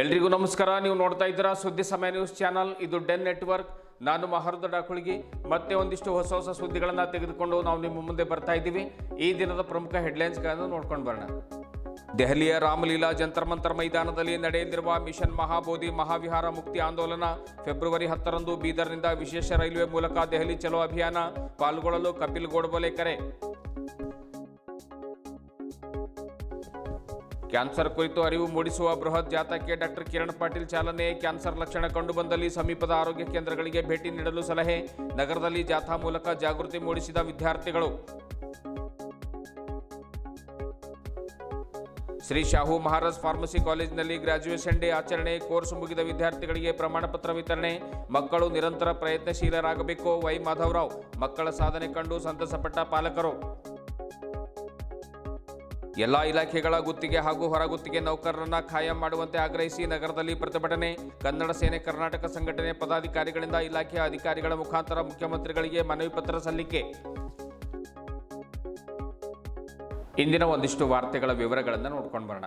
ಎಲ್ರಿಗೂ ನಮಸ್ಕಾರ. ನೀವು ನೋಡ್ತಾ ಇದ್ದೀರಾ ಸುದ್ದಿ ಸಮಯ ನ್ಯೂಸ್ ಚಾನಲ್. ಇದು ಡೆನ್ ನೆಟ್ವರ್ಕ್. ನಾನು ಮಹರ್ದ ಡಾಕುಳಿಗಿ. ಮತ್ತೆ ಒಂದಿಷ್ಟು ಹೊಸ ಹೊಸ ಸುದ್ದಿಗಳನ್ನು ತೆಗೆದುಕೊಂಡು ನಾವು ನಿಮ್ಮ ಮುಂದೆ ಬರ್ತಾ ಇದ್ದೀವಿ. ಈ ದಿನದ ಪ್ರಮುಖ ಹೆಡ್ಲೈನ್ಸ್ಗಳನ್ನು ನೋಡ್ಕೊಂಡು ಬರೋಣ. ದೆಹಲಿಯ ರಾಮಲೀಲಾ ಜಂತರ್ ಮಂತರ್ ಮೈದಾನದಲ್ಲಿ ನಡೆಯಲಿರುವ ಮಿಷನ್ ಮಹಾಬೋಧಿ ಮಹಾವಿಹಾರ ಮುಕ್ತಿ ಆಂದೋಲನ ಫೆಬ್ರವರಿ ಹತ್ತರಂದು ಬೀದರ್ನಿಂದ ವಿಶೇಷ ರೈಲ್ವೆ ಮೂಲಕ ದೆಹಲಿ ಚಲೋ ಅಭಿಯಾನ ಪಾಲ್ಗೊಳ್ಳಲು ಕಪಿಲ್ ಗೋಡ್ಬೋಲೆ ಕರೆ ಕ್ಯಾನ್ಸರ್ ಕುರಿತು ಅರಿವು ಮೂಡಿಸುವ ಬೃಹತ್ ಜಾಥಾಕ್ಕೆ ಡಾಕ್ಟರ್ ಕಿರಣ್ ಪಾಟೀಲ್ ಚಾಲನೆ. ಕ್ಯಾನ್ಸರ್ ಲಕ್ಷಣ ಕಂಡುಬಂದಲ್ಲಿ ಸಮೀಪದ ಆರೋಗ್ಯ ಕೇಂದ್ರಗಳಿಗೆ ಭೇಟಿ ನೀಡಲು ಸಲಹೆ. ನಗರದಲ್ಲಿ ಜಾಥಾ ಮೂಲಕ ಜಾಗೃತಿ ಮೂಡಿಸಿದ ವಿದ್ಯಾರ್ಥಿಗಳು. ಶ್ರೀ ಶಾಹು ಮಹಾರಾಜ್ ಫಾರ್ಮಸಿ ಕಾಲೇಜಿನಲ್ಲಿ ಗ್ರಾಜ್ಯುಯೇಷನ್ ಡೇ ಆಚರಣೆ, ಕೋರ್ಸ್ ಮುಗಿದ ವಿದ್ಯಾರ್ಥಿಗಳಿಗೆ ಪ್ರಮಾಣಪತ್ರ ವಿತರಣೆ. ಮಕ್ಕಳು ನಿರಂತರ ಪ್ರಯತ್ನಶೀಲರಾಗಬೇಕು. ವೈ ಮಾಧವರಾವ್, ಮಕ್ಕಳ ಸಾಧನೆ ಕಂಡು ಸಂತಸಪಟ್ಟ ಪಾಲಕರು. ಎಲ್ಲಾ ಇಲಾಖೆಗಳ ಗುತ್ತಿಗೆ ಹಾಗೂ ಹೊರಗುತ್ತಿಗೆ ನೌಕರರನ್ನ ಖಾಯಂ ಮಾಡುವಂತೆ ಆಗ್ರಹಿಸಿ ನಗರದಲ್ಲಿ ಪ್ರತಿಭಟನೆ. ಕನ್ನಡ ಸೇನೆ, ಕರ್ನಾಟಕ ಸಂಘಟನೆ ಪದಾಧಿಕಾರಿಗಳಿಂದ ಇಲಾಖೆಯ ಅಧಿಕಾರಿಗಳ ಮುಖಾಂತರ ಮುಖ್ಯಮಂತ್ರಿಗಳಿಗೆ ಮನವಿ ಪತ್ರ ಸಲ್ಲಿಕೆ. ಇಂದಿನ ಒಂದಿಷ್ಟು ವಾರ್ತೆಗಳ ವಿವರಗಳನ್ನು ನೋಡ್ಕೊಂಡು ಬರೋಣ.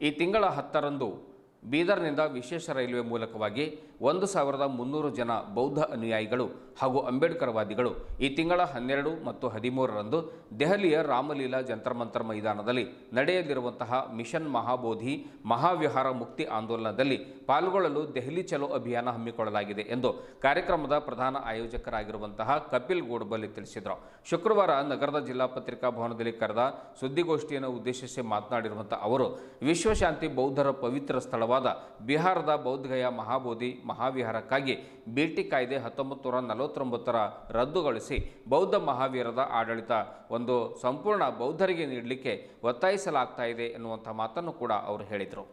ಈ ತಿಂಗಳ ಹತ್ತರಂದು ಬೀದರ್ನಿಂದ ವಿಶೇಷ ರೈಲ್ವೆ ಮೂಲಕವಾಗಿ ಒಂದು ಸಾವಿರದ ಮುನ್ನೂರು ಜನ ಬೌದ್ಧ ಅನುಯಾಯಿಗಳು ಹಾಗೂ ಅಂಬೇಡ್ಕರ್ವಾದಿಗಳು ಈ ತಿಂಗಳ ಹನ್ನೆರಡು ಮತ್ತು ಹದಿಮೂರರಂದು ದೆಹಲಿಯ ರಾಮಲೀಲಾ ಜಂತರ್ಮಂತರ್ ಮೈದಾನದಲ್ಲಿ ನಡೆಯಲಿರುವಂತಹ ಮಿಷನ್ ಮಹಾಬೋಧಿ ಮಹಾವಿಹಾರ ಮುಕ್ತಿ ಆಂದೋಲನದಲ್ಲಿ ಪಾಲ್ಗೊಳ್ಳಲು ದೆಹಲಿ ಚಲೋ ಅಭಿಯಾನ ಹಮ್ಮಿಕೊಳ್ಳಲಾಗಿದೆ ಎಂದು ಕಾರ್ಯಕ್ರಮದ ಪ್ರಧಾನ ಆಯೋಜಕರಾಗಿರುವಂತಹ ಕಪಿಲ್ ಗೋಡ್ಬಲ್ಲಿ ತಿಳಿಸಿದರು. ಶುಕ್ರವಾರ ನಗರದ ಜಿಲ್ಲಾ ಪತ್ರಿಕಾ ಭವನದಲ್ಲಿ ಕರೆದ ಸುದ್ದಿಗೋಷ್ಠಿಯನ್ನು ಉದ್ದೇಶಿಸಿ ಮಾತನಾಡಿರುವಂತಹ ಅವರು, ವಿಶ್ವಶಾಂತಿ ಬೌದ್ಧರ ಪವಿತ್ರ ಸ್ಥಳವಾದ ಬಿಹಾರದ ಬೌದ್ಧಗಯ ಮಹಾಬೋಧಿ ಮಹಾವಿಹಾರಕ್ಕಾಗಿ ಬೇಟಿ ಕಾಯ್ದೆ ಹತ್ತೊಂಬತ್ತು ನೂರ ನಲವತ್ತೊಂಬತ್ತರ ರದ್ದುಗೊಳಿಸಿ ಬೌದ್ಧ ಮಹಾವೀರದ ಆಡಳಿತ ಒಂದು ಸಂಪೂರ್ಣ ಬೌದ್ಧರಿಗೆ ನೀಡಲಿಕ್ಕೆ ಒತ್ತಾಯಿಸಲಾಗ್ತಾ ಇದೆ ಎನ್ನುವಂಥ ಮಾತನ್ನು ಕೂಡ ಅವರು ಹೇಳಿದರು.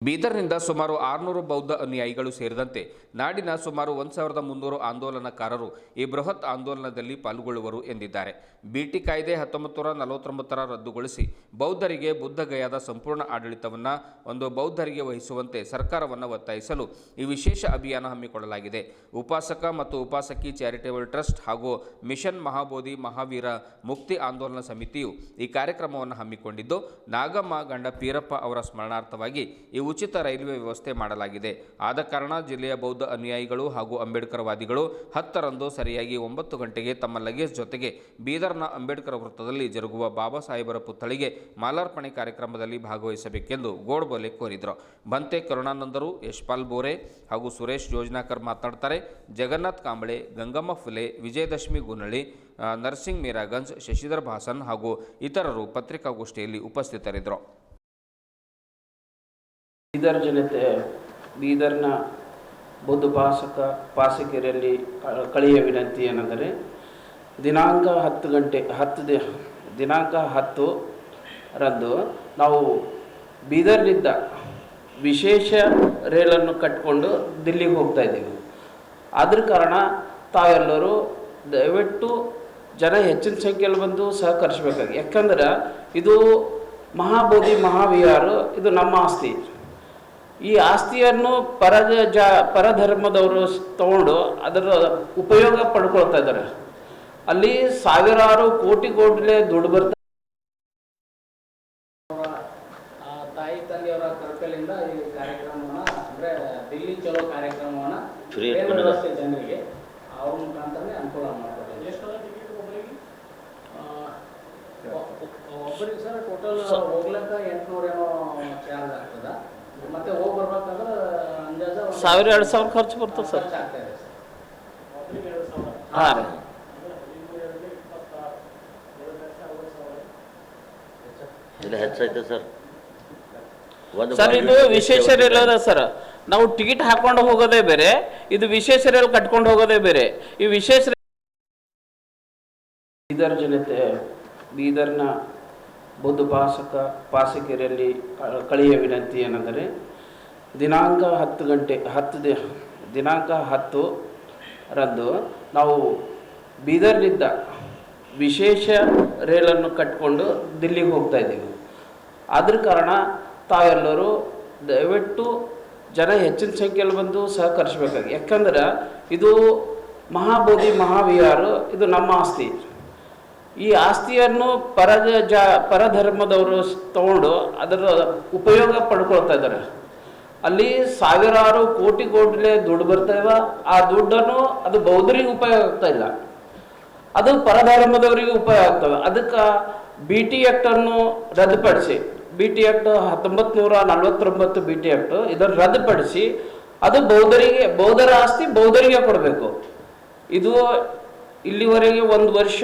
ಬೀದರ್ನಿಂದ ಸುಮಾರು ಆರುನೂರು ಬೌದ್ಧ ಅನುಯಾಯಿಗಳು ಸೇರಿದಂತೆ ನಾಡಿನ ಸುಮಾರು ಒಂದು ಸಾವಿರದ ಮುನ್ನೂರು ಆಂದೋಲನಕಾರರು ಈ ಬೃಹತ್ ಆಂದೋಲನದಲ್ಲಿ ಪಾಲ್ಗೊಳ್ಳುವರು ಎಂದಿದ್ದಾರೆ. ಬಿಟಿ ಕಾಯ್ದೆ ಹತ್ತೊಂಬತ್ತು ನೂರ ನಲವತ್ತೊಂಬತ್ತರ ರದ್ದುಗೊಳಿಸಿ ಬೌದ್ಧರಿಗೆ ಬುದ್ಧಗಯಾದ ಸಂಪೂರ್ಣ ಆಡಳಿತವನ್ನು ಒಂದು ಬೌದ್ಧರಿಗೆ ವಹಿಸುವಂತೆ ಸರ್ಕಾರವನ್ನು ಒತ್ತಾಯಿಸಲು ಈ ವಿಶೇಷ ಅಭಿಯಾನ ಹಮ್ಮಿಕೊಳ್ಳಲಾಗಿದೆ. ಉಪಾಸಕ ಮತ್ತು ಉಪಾಸಕಿ ಚಾರಿಟೇಬಲ್ ಟ್ರಸ್ಟ್ ಹಾಗೂ ಮಿಷನ್ ಮಹಾಬೋಧಿ ಮಹಾವೀರ ಮುಕ್ತಿ ಆಂದೋಲನ ಸಮಿತಿಯು ಈ ಕಾರ್ಯಕ್ರಮವನ್ನು ಹಮ್ಮಿಕೊಂಡಿದ್ದು, ನಾಗಮ್ಮ ಗಂಡ ಪೀರಪ್ಪ ಅವರ ಸ್ಮರಣಾರ್ಥವಾಗಿ ಈ ಉಚಿತ ರೈಲ್ವೆ ವ್ಯವಸ್ಥೆ ಮಾಡಲಾಗಿದೆ. ಆದ ಕಾರಣ ಜಿಲ್ಲೆಯ ಬೌದ್ಧ ಅನುಯಾಯಿಗಳು ಹಾಗೂ ಅಂಬೇಡ್ಕರ್ವಾದಿಗಳು ಹತ್ತರಂದು ಸರಿಯಾಗಿ ಒಂಬತ್ತು ಗಂಟೆಗೆ ತಮ್ಮ ಲಗೇಜ್ ಜೊತೆಗೆ ಬೀದರ್ನ ಅಂಬೇಡ್ಕರ್ ವೃತ್ತದಲ್ಲಿ ಜರುಗುವ ಬಾಬಾ ಸಾಹೇಬರ ಪುತ್ಥಳಿಗೆ ಮಾಲಾರ್ಪಣೆ ಕಾರ್ಯಕ್ರಮದಲ್ಲಿ ಭಾಗವಹಿಸಬೇಕೆಂದು ಗೋಡ್ಬೋಲೆ ಕೋರಿದರು. ಬಂತೆ ಕರುಣಾನಂದರು, ಯಶ್ಪಾಲ್ ಬೋರೆ ಹಾಗೂ ಸುರೇಶ್ ಯೋಜನಾಕರ್ ಮಾತನಾಡ್ತಾರೆ ಜಗನ್ನಾಥ್ ಕಾಂಬಳೆ, ಗಂಗಮ್ಮ ಫುಲೆ, ವಿಜಯದಶಮಿ ನರಸಿಂಗ್ ನರ್ಸಿಂಗ್ ಮೀರಾಗಂಜ್, ಶಶಿಧರ್ ಭಾಸನ್ ಹಾಗೂ ಇತರರು ಪತ್ರಿಕಾಗೋಷ್ಠಿಯಲ್ಲಿ ಉಪಸ್ಥಿತರಿದ್ದರು. ಬೀದರ್ ಜನತೆ, ಬೀದರ್ನ ಬೌದ್ಧ ಭಾಷಕ ಪಾಸಕಿಯರಲ್ಲಿ ಕಳೆಯ ವಿನಂತಿ ಏನೆಂದರೆ, ದಿನಾಂಕ ಹತ್ತು ಗಂಟೆ, ಹತ್ತು ದಿ, ದಿನಾಂಕ ಹತ್ತು ರಂದು ನಾವು ಬೀದರ್ನಿಂದ ವಿಶೇಷ ರೈಲನ್ನು ಕಟ್ಟಿಕೊಂಡು ದಿಲ್ಲಿಗೆ ಹೋಗ್ತಾ ಇದ್ದೀವಿ. ಆದ್ರ ಕಾರಣ ತಾವೆಲ್ಲರೂ ದಯವಿಟ್ಟು ಜನ ಹೆಚ್ಚಿನ ಸಂಖ್ಯೆಯಲ್ಲಿ ಬಂದು ಸಹಕರಿಸಬೇಕಾಗಿ. ಯಾಕಂದ್ರೆ ಇದು ಮಹಾಬೋಧಿ ಮಹಾವಿಹಾರ, ಇದು ನಮ್ಮ ಆಸ್ತಿ. ಈ ಆಸ್ತಿಯನ್ನು ಪರ ಜ ಪರಧರ್ಮದವರು ತಗೊಂಡು ಅದರ ಉಪಯೋಗ ಪಡ್ಕೊಳ್ತಾ ಇದ್ದಾರೆ. ಅಲ್ಲಿ ಸಾವಿರಾರು ಕೋಟಿ ಕೋಟಿಲೆ ದುಡ್ಡು ಬರ್ತಾ ಆ, ತಾಯಿ ತಂದೆಯವರ ಕರ್ತಲಿಂದ ಈ ಕಾರ್ಯಕ್ರಮವನ್ನ ಅಂದ್ರೆ ದಿಲ್ಲಿ ಚಲೋ ಕಾರ್ಯಕ್ರಮವನ್ನ Free ಟ್ರೈನ್ ಮಾಡಿದ್ದಾರೆ. ವ್ಯವಸ್ಥೆ ಜನರಿಗೆ ಅವ್ರ ಮುಖಾಂತರನೇ ಅನುಕೂಲ ಮಾಡ್ಕೊಟ್ಟಿದೆ ಒಬ್ಬರಿಗೆ ಸರ್ ಟೋಟಲ್ ಹೋಗ್ಲಕ್ಕ ಎಂಟ್ನೂರ ಏನೋ ಚಾರ್ಜ್ ಆಗ್ತದ ಮತ್ತೆ ಹೋಗಿ ಬರ್ಬೇಕಂದ್ರೆ ಅಂದಾಜ ಒಂದು ಸಾವಿರ ಎರಡು ಸಾವಿರ ಖರ್ಚು ಬರ್ತದೆ ಸರ್. ಹಾಂ ರೀ. ಇಲ್ಲ ಹೆಚ್ಚೈತೆ ಸರ್? ಸರ್ ಇದು ವಿಶೇಷ ರೈಲ್ ಅದ ಸರ್. ನಾವು ಟಿಕೆಟ್ ಹಾಕೊಂಡು ಹೋಗೋದೇ ಬೇರೆ ಇದು ವಿಶೇಷ ರೈಲ್ ಕಟ್ಕೊಂಡು ಹೋಗೋದೇ ಬೇರೆ. ಈ ವಿಶೇಷ ಬೀದರ್ ಜನತೆ ಬೀದರ್ನ ಬುದ್ಧ ಭಾಷಕ ಪಾಸಕಿಯರಲ್ಲಿ ಕ- ಕಳೆಯ ವಿನಂತಿ ಏನೆಂದರೆ ದಿನಾಂಕ ಹತ್ತು ಗಂಟೆ, ಹತ್ತು ದಿ, ದಿನಾಂಕ ಹತ್ತು ರಂದು ನಾವು ಬೀದರ್ನಿಂದ ವಿಶೇಷ ರೈಲನ್ನು ಕಟ್ಟಿಕೊಂಡು ದಿಲ್ಲಿಗೆ ಹೋಗ್ತಾ ಇದ್ದೀವಿ. ಆದ್ರ ಕಾರಣ ತಾವೆಲ್ಲರೂ ದಯವಿಟ್ಟು ಜನ ಹೆಚ್ಚಿನ ಸಂಖ್ಯೆಯಲ್ಲಿ ಬಂದು ಸಹಕರಿಸಬೇಕಾಗಿ. ಯಾಕಂದ್ರೆ ಇದು ಮಹಾಬೋಧಿ ಮಹಾವಿಹಾರ, ಇದು ನಮ್ಮ ಆಸ್ತಿ. ಈ ಆಸ್ತಿಯನ್ನು ಪರ ಜ ಪರಧರ್ಮದವರು ತಗೊಂಡು ಅದರ ಉಪಯೋಗ ಪಡ್ಕೊಳ್ತಾ ಇದ್ದಾರೆ. ಅಲ್ಲಿ ಸಾವಿರಾರು ಕೋಟಿ ಕೋಟಿ ದುಡ್ಡು ಬರ್ತಾವ. ಆ ದುಡ್ಡನ್ನು ಅದು ಬೌದ್ಧರಿಗೆ ಉಪಯೋಗ ಆಗ್ತಾ ಇಲ್ಲ. ಅದು ಪರಧರ್ಮದವರಿಗೆ ಉಪಯೋಗ ಆಗ್ತವೆ ಅದಕ್ಕೆ ಬಿ ಟಿ ಅನ್ನು ರದ್ದುಪಡಿಸಿ ಬಿ ಟಿ ಆಕ್ಟ್ ಹತ್ತೊಂಬತ್ತು ನೂರ ನಲ್ವತ್ತೊಂಬತ್ತು ಬಿ ಟಿ ಆಕ್ಟ್ ಇದನ್ನು ರದ್ದುಪಡಿಸಿ, ಅದು ಬೌದ್ಧರಿಗೆ, ಬೌದ್ಧರ ಆಸ್ತಿ ಬೌದ್ಧರಿಗೆ ಕೊಡಬೇಕು. ಇದು ಇಲ್ಲಿವರೆಗೆ ಒಂದು ವರ್ಷ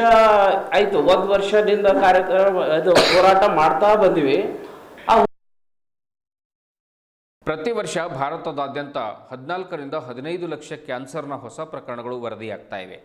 ಆಯಿತು. ಒಂದು ವರ್ಷದಿಂದ ಕಾರ್ಯಕ್ರಮ, ಇದು ಹೋರಾಟ ಮಾಡ್ತಾ ಬಂದಿವಿ. ಪ್ರತಿ ವರ್ಷ ಭಾರತದಾದ್ಯಂತ ಹದಿನಾಲ್ಕರಿಂದ ಹದಿನೈದು ಲಕ್ಷ ಕ್ಯಾನ್ಸರ್ನ ಹೊಸ ಪ್ರಕರಣಗಳು ವರದಿಯಾಗ್ತಾ ಇವೆ.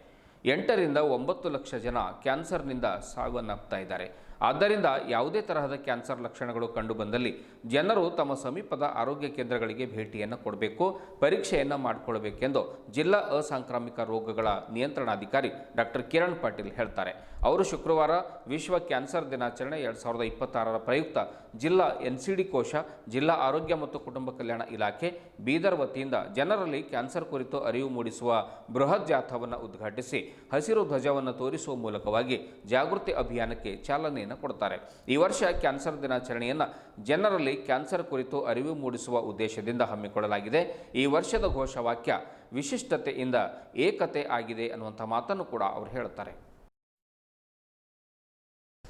ಎಂಟರಿಂದ ಒಂಬತ್ತು ಲಕ್ಷ ಜನ ಕ್ಯಾನ್ಸರ್ನಿಂದ ಸಾವನ್ನಪ್ತಾ ಇದ್ದಾರೆ. ಆದ್ದರಿಂದ ಯಾವುದೇ ತರಹದ ಕ್ಯಾನ್ಸರ್ ಲಕ್ಷಣಗಳು ಕಂಡುಬಂದಲ್ಲಿ ಜನರು ತಮ್ಮ ಸಮೀಪದ ಆರೋಗ್ಯ ಕೇಂದ್ರಗಳಿಗೆ ಭೇಟಿಯನ್ನು ಕೊಡಬೇಕು, ಪರೀಕ್ಷೆಯನ್ನು ಮಾಡಿಕೊಳ್ಬೇಕೆಂದು ಜಿಲ್ಲಾ ಅಸಾಂಕ್ರಾಮಿಕ ರೋಗಗಳ ನಿಯಂತ್ರಣಾಧಿಕಾರಿ ಡಾಕ್ಟರ್ ಕಿರಣ್ ಪಾಟೀಲ್ ಹೇಳ್ತಾರೆ. ಅವರು ಶುಕ್ರವಾರ ವಿಶ್ವ ಕ್ಯಾನ್ಸರ್ ದಿನಾಚರಣೆ ಎರಡು ಸಾವಿರದ ಇಪ್ಪತ್ತಾರರ ಪ್ರಯುಕ್ತ ಜಿಲ್ಲಾ ಎನ್ ಸಿ ಡಿ ಕೋಶ, ಜಿಲ್ಲಾ ಆರೋಗ್ಯ ಮತ್ತು ಕುಟುಂಬ ಕಲ್ಯಾಣ ಇಲಾಖೆ ಬೀದರ್ ವತಿಯಿಂದ ಜನರಲ್ಲಿ ಕ್ಯಾನ್ಸರ್ ಕುರಿತು ಅರಿವು ಮೂಡಿಸುವ ಬೃಹತ್ ಜಾಥಾವನ್ನು ಉದ್ಘಾಟಿಸಿ ಹಸಿರು ಧ್ವಜವನ್ನು ತೋರಿಸುವ ಮೂಲಕವಾಗಿ ಜಾಗೃತಿ ಅಭಿಯಾನಕ್ಕೆ ಚಾಲನೆಯನ್ನು ಕೊಡ್ತಾರೆ. ಈ ವರ್ಷ ಕ್ಯಾನ್ಸರ್ ದಿನಾಚರಣೆಯನ್ನು ಜನರಲ್ಲಿ ಕ್ಯಾನ್ಸರ್ ಕುರಿತು ಅರಿವು ಮೂಡಿಸುವ ಉದ್ದೇಶದಿಂದ ಹಮ್ಮಿಕೊಳ್ಳಲಾಗಿದೆ. ಈ ವರ್ಷದ ಘೋಷವಾಕ್ಯ ವಿಶಿಷ್ಟತೆಯಿಂದ ಏಕತೆ ಆಗಿದೆ ಅನ್ನುವಂಥ ಮಾತನ್ನು ಕೂಡ ಅವರು ಹೇಳುತ್ತಾರೆ.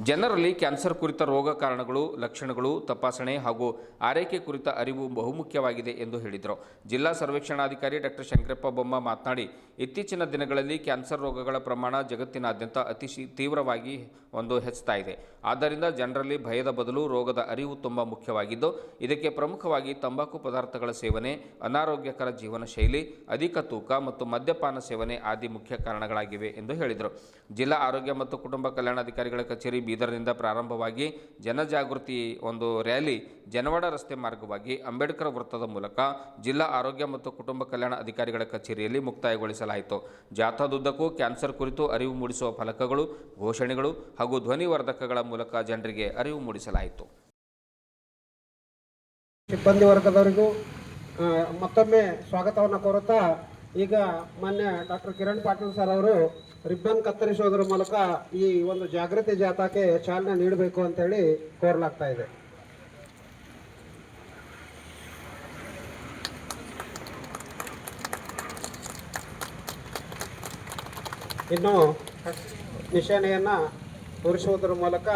ಜನರಲ್ಲಿ ಕ್ಯಾನ್ಸರ್ ಕುರಿತ ರೋಗ ಕಾರಣಗಳು, ಲಕ್ಷಣಗಳು, ತಪಾಸಣೆ ಹಾಗೂ ಆರೈಕೆ ಕುರಿತ ಅರಿವು ಬಹುಮುಖ್ಯವಾಗಿದೆ ಎಂದು ಹೇಳಿದರು. ಜಿಲ್ಲಾ ಸರ್ವೇಕ್ಷಣಾಧಿಕಾರಿ ಡಾಕ್ಟರ್ ಶಂಕರಪ್ಪ ಬೊಮ್ಮ ಮಾತನಾಡಿ, ಇತ್ತೀಚಿನ ದಿನಗಳಲ್ಲಿ ಕ್ಯಾನ್ಸರ್ ರೋಗಗಳ ಪ್ರಮಾಣ ಜಗತ್ತಿನಾದ್ಯಂತ ಅತಿ ತೀವ್ರವಾಗಿ ಒಂದು ಹೆಚ್ಚುತ್ತಾ ಇದೆ. ಆದ್ದರಿಂದ ಜನರಲ್ಲಿ ಭಯದ ಬದಲು ರೋಗದ ಅರಿವು ತುಂಬ ಮುಖ್ಯವಾಗಿದ್ದು, ಇದಕ್ಕೆ ಪ್ರಮುಖವಾಗಿ ತಂಬಾಕು ಪದಾರ್ಥಗಳ ಸೇವನೆ, ಅನಾರೋಗ್ಯಕರ ಜೀವನ ಶೈಲಿ, ಅಧಿಕ ತೂಕ ಮತ್ತು ಮದ್ಯಪಾನ ಸೇವನೆ ಆದಿ ಮುಖ್ಯ ಕಾರಣಗಳಾಗಿವೆ ಎಂದು ಹೇಳಿದರು. ಜಿಲ್ಲಾ ಆರೋಗ್ಯ ಮತ್ತು ಕುಟುಂಬ ಕಲ್ಯಾಣಾಧಿಕಾರಿಗಳ ಕಚೇರಿ ಬೀದರ್ನಿಂದ ಪ್ರಾರಂಭವಾಗಿ ಜನಜಾಗೃತಿ ಒಂದು ರ್ಯಾಲಿ ಜನವಾಡ ರಸ್ತೆ ಮಾರ್ಗವಾಗಿ ಅಂಬೇಡ್ಕರ್ ವೃತ್ತದ ಮೂಲಕ ಜಿಲ್ಲಾ ಆರೋಗ್ಯ ಮತ್ತು ಕುಟುಂಬ ಕಲ್ಯಾಣ ಅಧಿಕಾರಿಗಳ ಕಚೇರಿಯಲ್ಲಿ ಮುಕ್ತಾಯಗೊಳಿಸಲಾಯಿತು. ಜಾಥಾದುದ್ದಕ್ಕೂ ಕ್ಯಾನ್ಸರ್ ಕುರಿತು ಅರಿವು ಮೂಡಿಸುವ ಫಲಕಗಳು, ಘೋಷಣೆಗಳು ಹಾಗೂ ಧ್ವನಿವರ್ಧಕಗಳ ಮೂಲಕ ಜನರಿಗೆ ಅರಿವು ಮೂಡಿಸಲಾಯಿತು. ಸಿಬ್ಬಂದಿ ವರ್ಗದವರಿಗೂ ಮತ್ತೊಮ್ಮೆ ಸ್ವಾಗತವನ್ನು ಕೋರುತ್ತಾ ಈಗ ಮಾನ್ಯ ಡಾಕ್ಟರ್ ಕಿರಣ್ ಪಾಟೀಲ್ ಸರ್ ಅವರು ರಿಬ್ಬನ್ ಕತ್ತರಿಸೋದ್ರ ಮೂಲಕ ಈ ಒಂದು ಜಾಗೃತಿ ಜಾಥಾಕ್ಕೆ ಚಾಲನೆ ನೀಡಬೇಕು ಅಂತೇಳಿ ಕೋರಲಾಗ್ತಾ ಇದೆ. ಇನ್ನು ನಿಶಾನೆಯನ್ನ ತೋರಿಸುವುದರ ಮೂಲಕ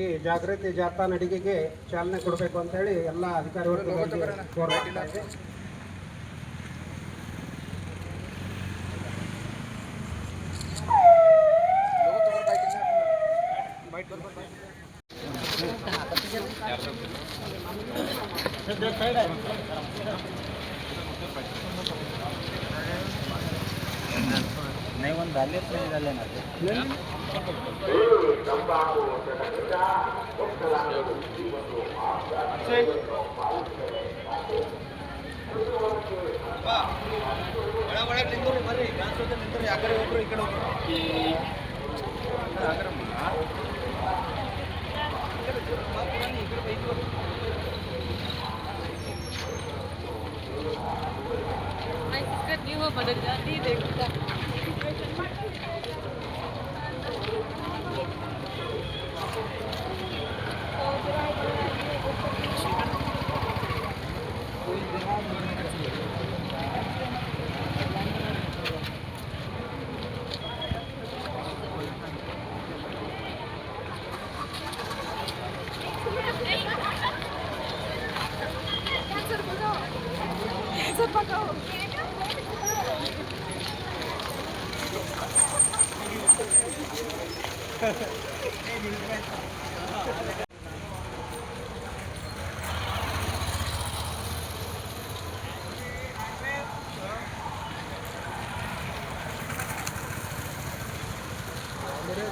ಈ ಜಾಗೃತಿ ಜಾಥಾ ನಡಿಗೆಗೆ ಚಾಲನೆ ಕೊಡಬೇಕು ಅಂತ ಹೇಳಿ ಎಲ್ಲ ಅಧಿಕಾರಿಗಳು ಕೋರಲಾಗ್ತಾ ಇದೆ. नाही पण झालेच नाही झाले ना ಬರ್ರಿ ಬರ್ರಿ ಯಾಕಡೆ ಹೋಗ್ರು ಈ ಕಡೆ ಹೋಗ್ರು ನೀವು ಬದಲಾಗಿ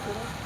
করে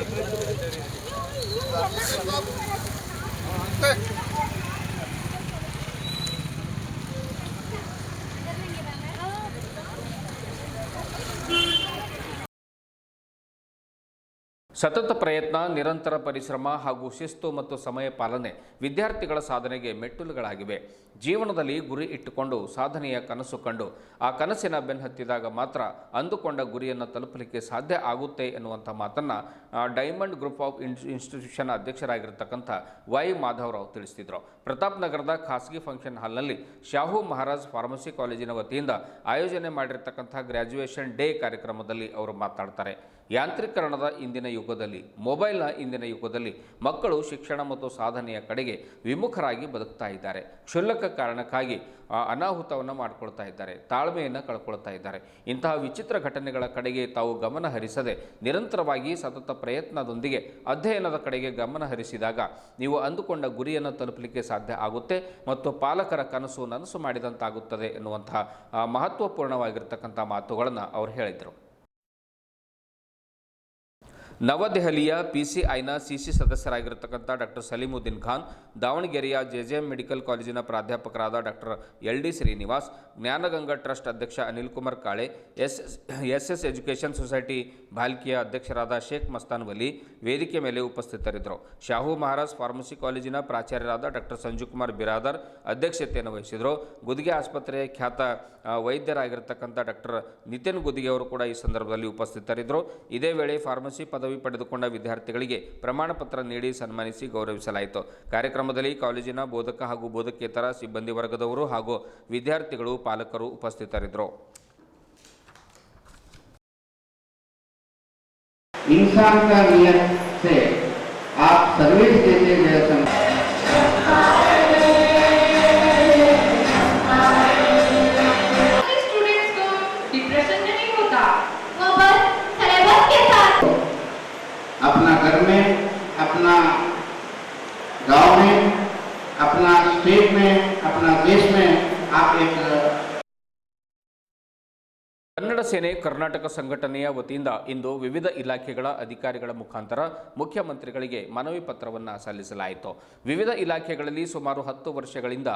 아, 네. ಸತತ ಪ್ರಯತ್ನ, ನಿರಂತರ ಪರಿಶ್ರಮ ಹಾಗೂ ಶಿಸ್ತು ಮತ್ತು ಸಮಯ ಪಾಲನೆ ವಿದ್ಯಾರ್ಥಿಗಳ ಸಾಧನೆಗೆ ಮೆಟ್ಟುಲುಗಳಾಗಿವೆ. ಜೀವನದಲ್ಲಿ ಗುರಿ ಇಟ್ಟುಕೊಂಡು ಸಾಧನೆಯ ಕನಸು ಕಂಡು, ಆ ಕನಸಿನ ಬೆನ್ನಹತ್ತಿದಾಗ ಮಾತ್ರ ಅಂದುಕೊಂಡ ಗುರಿಯನ್ನು ತಲುಪಲಿಕ್ಕೆ ಸಾಧ್ಯ ಆಗುತ್ತೆ ಎನ್ನುವಂಥ ಮಾತನ್ನು ಡೈಮಂಡ್ ಗ್ರೂಪ್ ಆಫ್ ಇನ್ಸ್ ಇನ್ಸ್ಟಿಟ್ಯೂಷನ್ ಅಧ್ಯಕ್ಷರಾಗಿರ್ತಕ್ಕಂಥ ವೈ ಮಾಧವರಾವ್ ತಿಳಿಸಿದರು ಪ್ರತಾಪ್ ನಗರದ ಖಾಸಗಿ ಫಂಕ್ಷನ್ ಹಾಲ್ನಲ್ಲಿ ಶಾಹು ಮಹಾರಾಜ್ ಫಾರ್ಮಸಿ ಕಾಲೇಜಿನ ವತಿಯಿಂದ ಆಯೋಜನೆ ಮಾಡಿರ್ತಕ್ಕಂಥ ಗ್ರ್ಯಾಜುಯೇಷನ್ ಡೇ ಕಾರ್ಯಕ್ರಮದಲ್ಲಿ ಅವರು ಮಾತನಾಡ್ತಾರೆ ಯಾಂತ್ರೀಕರಣದ ಇಂದಿನ ಯುಗದಲ್ಲಿ, ಮೊಬೈಲ್ನ ಇಂದಿನ ಯುಗದಲ್ಲಿ ಮಕ್ಕಳು ಶಿಕ್ಷಣ ಮತ್ತು ಸಾಧನೆಯ ಕಡೆಗೆ ವಿಮುಖರಾಗಿ ಬದುಕ್ತಾ ಇದ್ದಾರೆ. ಕ್ಷುಲ್ಲಕ ಕಾರಣಕ್ಕಾಗಿ ಅನಾಹುತವನ್ನು ಮಾಡಿಕೊಳ್ತಾ ಇದ್ದಾರೆ, ತಾಳ್ಮೆಯನ್ನು ಕಳ್ಕೊಳ್ತಾ ಇದ್ದಾರೆ. ಇಂತಹ ವಿಚಿತ್ರ ಘಟನೆಗಳ ಕಡೆಗೆ ತಾವು ಗಮನ ಹರಿಸದೆ, ನಿರಂತರವಾಗಿ ಸತತ ಪ್ರಯತ್ನದೊಂದಿಗೆ ಅಧ್ಯಯನದ ಕಡೆಗೆ ಗಮನ ಹರಿಸಿದಾಗ ನೀವು ಅಂದುಕೊಂಡ ಗುರಿಯನ್ನು ತಲುಪಲಿಕ್ಕೆ ಸಾಧ್ಯ ಆಗುತ್ತೆ ಮತ್ತು ಪಾಲಕರ ಕನಸು ನನಸು ಮಾಡಿದಂತಾಗುತ್ತದೆ ಎನ್ನುವಂತಹ ಮಹತ್ವಪೂರ್ಣವಾಗಿರ್ತಕ್ಕಂಥ ಮಾತುಗಳನ್ನು ಅವರು ಹೇಳಿದರು. ನವದೆಹಲಿಯ ಪಿಸಿಐನ ಸಿಸಿ ಸದಸ್ಯರಾಗಿರತಕ್ಕಂಥ ಡಾಕ್ಟರ್ ಸಲೀಮುದ್ದೀನ್ ಖಾನ್, ದಾವಣಗೆರೆಯ ಜೆಜೆಎಂ ಮೆಡಿಕಲ್ ಕಾಲೇಜಿನ ಪ್ರಾಧ್ಯಾಪಕರಾದ doctor L D Srinivas, Jnanaganga trust ಅಧ್ಯಕ್ಷ Anil Kumar Kale, S S S education society ಭಾಲ್ಕಿಯ ಅಧ್ಯಕ್ಷರಾದ ಶೇಖ್ ಮಸ್ತಾನ್ ವಲಿ ವೇದಿಕೆ ಮೇಲೆ ಉಪಸ್ಥಿತರಿದ್ದರು. ಶಾಹು ಮಹಾರಾಜ್ ಫಾರ್ಮಸಿ ಕಾಲೇಜಿನ ಪ್ರಾಚಾರ್ಯರಾದ ಡಾಕ್ಟರ್ ಸಂಜುಕುಮಾರ್ ಬಿರಾದರ್ ಅಧ್ಯಕ್ಷತೆಯನ್ನು ವಹಿಸಿದರು ಗುದಿಗೆ ಆಸ್ಪತ್ರೆಯ ಖ್ಯಾತ ವೈದ್ಯರಾಗಿರ್ತಕ್ಕಂಥ ಡಾಕ್ಟರ್ ನಿತಿನ್ ಗುದಿಗೆ ಅವರು ಕೂಡ ಈ ಸಂದರ್ಭದಲ್ಲಿ ಉಪಸ್ಥಿತರಿದ್ದರು. ಇದೇ ವೇಳೆ ಫಾರ್ಮಸಿ ಪದವಿ ಪಡೆದುಕೊಂಡ ವಿದ್ಯಾರ್ಥಿಗಳಿಗೆ ಪ್ರಮಾಣ ಪತ್ರ ನೀಡಿ ಸನ್ಮಾನಿಸಿ ಗೌರವಿಸಲಾಯಿತು ಕಾರ್ಯಕ್ರಮದಲ್ಲಿ ಕಾಲೇಜಿನ ಬೋಧಕ ಹಾಗೂ ಬೋಧಕೇತರ ಸಿಬ್ಬಂದಿ ವರ್ಗದವರು ಹಾಗೂ ವಿದ್ಯಾರ್ಥಿಗಳು ಪಾಲಕರು ಉಪಸ್ಥಿತರಿದ್ದರು इंसान का नियत से आप सर्विस देते गए समय ಕನ್ನಡ ಸೇನೆ ಕರ್ನಾಟಕ ಸಂಘಟನೆಯ ವತಿಯಿಂದ ಇಂದು ವಿವಿಧ ಇಲಾಖೆಗಳ ಅಧಿಕಾರಿಗಳ ಮುಖಾಂತರ ಮುಖ್ಯಮಂತ್ರಿಗಳಿಗೆ ಮನವಿ ಪತ್ರವನ್ನು ಸಲ್ಲಿಸಲಾಯಿತು. ವಿವಿಧ ಇಲಾಖೆಗಳಲ್ಲಿ ಸುಮಾರು ಹತ್ತು ವರ್ಷಗಳಿಂದ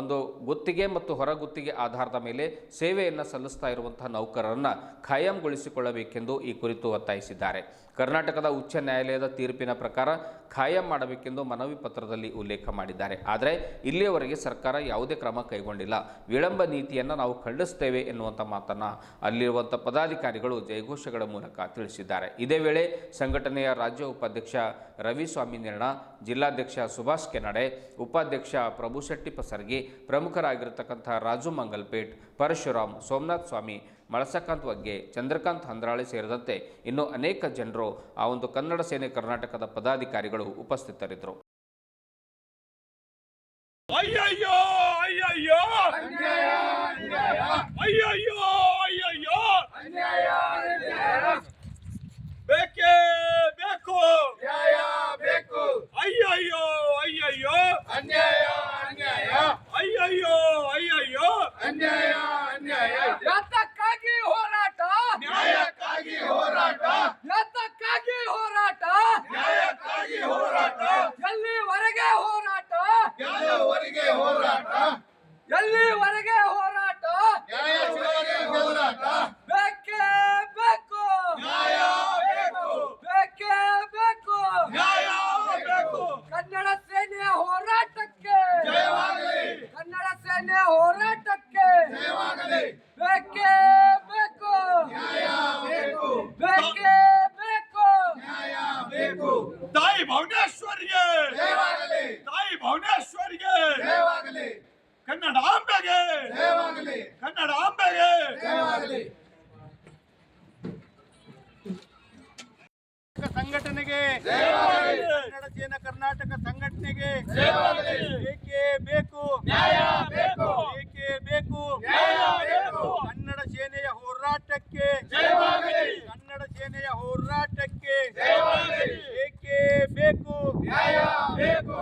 ಒಂದು ಗುತ್ತಿಗೆ ಮತ್ತು ಹೊರಗುತ್ತಿಗೆ ಆಧಾರದ ಮೇಲೆ ಸೇವೆಯನ್ನು ಸಲ್ಲಿಸ್ತಾ ಇರುವಂತಹ ನೌಕರರನ್ನು ಖಾಯಂಗೊಳಿಸಿಕೊಳ್ಳಬೇಕೆಂದು ಈ ಕುರಿತು ಒತ್ತಾಯಿಸಿದ್ದಾರೆ. ಕರ್ನಾಟಕದ ಉಚ್ಚ ನ್ಯಾಯಾಲಯದ ತೀರ್ಪಿನ ಪ್ರಕಾರ ಖಾಯಂ ಮಾಡಬೇಕೆಂದು ಮನವಿ ಪತ್ರದಲ್ಲಿ ಉಲ್ಲೇಖ ಮಾಡಿದ್ದಾರೆ. ಆದರೆ ಇಲ್ಲಿಯವರೆಗೆ ಸರ್ಕಾರ ಯಾವುದೇ ಕ್ರಮ ಕೈಗೊಂಡಿಲ್ಲ. ವಿಳಂಬ ನೀತಿಯನ್ನು ನಾವು ಖಂಡಿಸ್ತೇವೆ ಎನ್ನುವಂಥ ಮಾತನ್ನು ಅಲ್ಲಿರುವಂಥ ಪದಾಧಿಕಾರಿಗಳು ಜಯಘೋಷಗಳ ಮೂಲಕ ತಿಳಿಸಿದ್ದಾರೆ. ಇದೇ ವೇಳೆ ಸಂಘಟನೆಯ ರಾಜ್ಯ ಉಪಾಧ್ಯಕ್ಷ ರವಿಸ್ವಾಮಿ ನಿರ್ಣ, ಜಿಲ್ಲಾಧ್ಯಕ್ಷ ಸುಭಾಷ್ ಕೆನಡೆ, ಉಪಾಧ್ಯಕ್ಷ ಪ್ರಭುಶೆಟ್ಟಿ ಪಸರ್ಗಿ, ಪ್ರಮುಖರಾಗಿರ್ತಕ್ಕಂಥ ರಾಜು ಮಂಗಲ್ಪೇಟ್, ಪರಶುರಾಮ್, ಸೋಮನಾಥ್ ಸ್ವಾಮಿ, ಮಳಸಕಾಂತ್ ಬಗ್ಗೆ ಚಂದ್ರಕಾಂತ್ ಹಂದ್ರಾಳೆ ಸೇರಿದಂತೆ ಇನ್ನೂ ಅನೇಕ ಜನರು ಆ ಒಂದು ಕನ್ನಡ ಸೇನೆ ಕರ್ನಾಟಕದ ಪದಾಧಿಕಾರಿಗಳು ಉಪಸ್ಥಿತರಿದ್ದರು. ಅಯ್ಯಯ್ಯೋ ಅಯ್ಯಯ್ಯೋ ಅಯ್ಯಯ್ಯೋ ಬೇಕೇ ಬೇಕು ಬೇಕು ಅಯ್ಯಯ್ಯೋ ಅಯ್ಯಯ್ಯೋ ಅನ್ಯಾಯ ಅನ್ಯಾಯ ಅಯ್ಯಯ್ಯೋ ಅಯ್ಯಯ್ಯೋ ಅನ್ಯಾಯ ತಾಯಿ ಭುವನೇಶ್ವರಿಗೆ ತಾಯಿ ಭುವನೇಶ್ವರಿಗೆ ಕನ್ನಡ ಅಂಬೆಗೆ ಕನ್ನಡ ಅಂಬೆಗೆ ಸಂಘಟನೆಗೆ ಕನ್ನಡ ಸೇನ ಕರ್ನಾಟಕ ಸಂಘಟನೆಗೆ ಬೇಕೇ ಬೇಕು ಬೇಕೇ ಬೇಕು ಕನ್ನಡ ಸೇನೆಯ ಹೋರಾಟಕ್ಕೆ ಸೇನೆಯ ಹೋರಾಟಕ್ಕೆ ಏಕೆ ಬೇಕು? ನ್ಯಾಯ ಬೇಕು.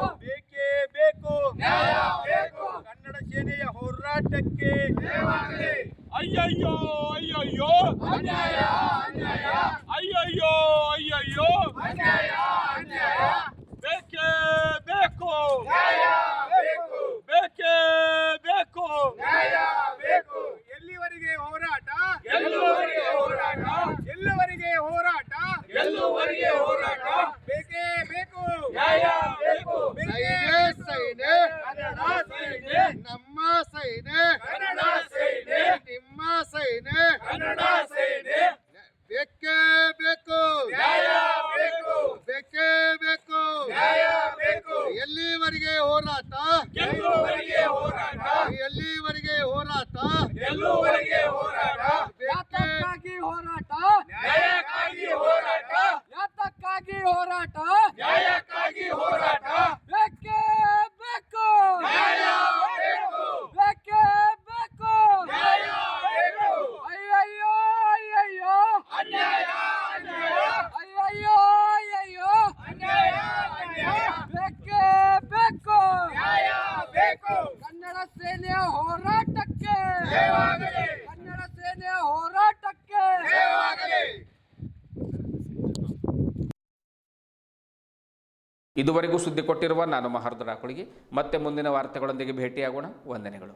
ಇದುವರೆಗೂ ಸುದ್ದಿ ಕೊಟ್ಟಿರುವ ನಾನು ಮಹರ್ದ ರಾಕುಳಿಗೆ ಮತ್ತೆ ಮುಂದಿನ ವಾರ್ತೆಗಳೊಂದಿಗೆ ಭೇಟಿಯಾಗೋಣ. ವಂದನೆಗಳು.